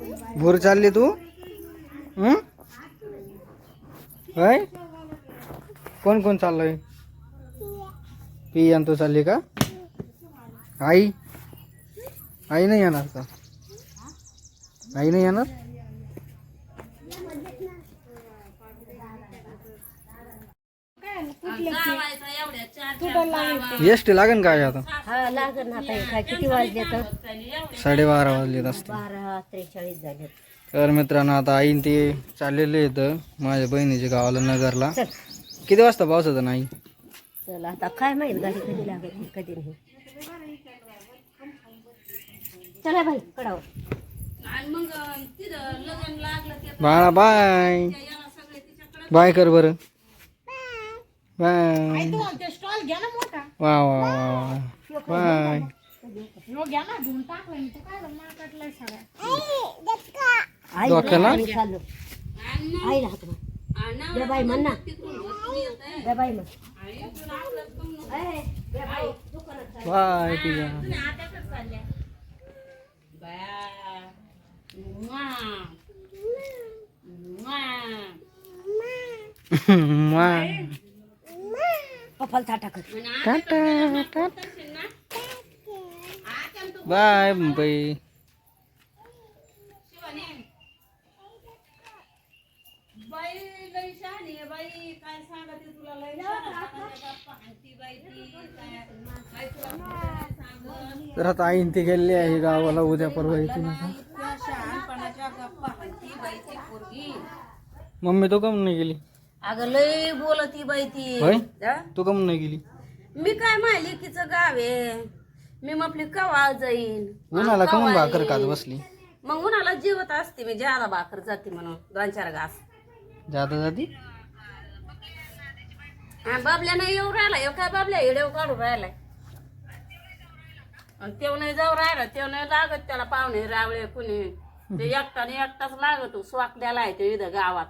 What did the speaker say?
भोर चालली तू? हं? कोण कोण चाललंय? पी आणि तू चालली का? आई? आई नाही येणार का? आई नाही येणार? एस टी लागेल काय आता? हा लागन आता. हे काय किती वाजले तर? साडेबारा वाजलेत असते बारा त्रेचाळीस झाले तर मित्रांनो आता आईन ते चाललेले आहेत माझ्या बहिणीच्या गावाला नगरला. चल. किती वाजता पाऊस होता नाही? चल आता काय माहीत गाडी कधी लागत कधी नाही. चला बाई कडाव बाळा बाय. बाय कर बर. बाय. वा वा वा वा. आई राहत बाई म्हण ना. बाई म्हण. दे बाई, दुकानात चाल. बाय तुझ्या बाय. पप्पाला थाटा कर टाटा टाटा बाय मुंबई. तर आता आईन ते गेले आहे गावाला उद्या परवा येते मम्मी तो कम नाही गेली? अगं लय बोलती बाई ती. होय? हा? तू कम नाही गेली? मी काय माहिती लेकीचं गाव आहे. मी आपली कवा जाईन? उन्हाला कमून कवा भाकर खात येईन. बसली? मग उन्हाला जेवत असते मी ज्यादा भाकर जाते म्हणून दोन चार घास. जाता जाती? हा, बाबल्या नाही येऊ राहिला. येऊ काय बाबल्या? काढून राहिलाय. आणि तेव नाही जाऊ राहिला. तेव नाही लागत त्याला पाहुणे रावळे कुणी. ते एकटा एकटाच लागत स्वाकल्याला आहे ते इथं गावात.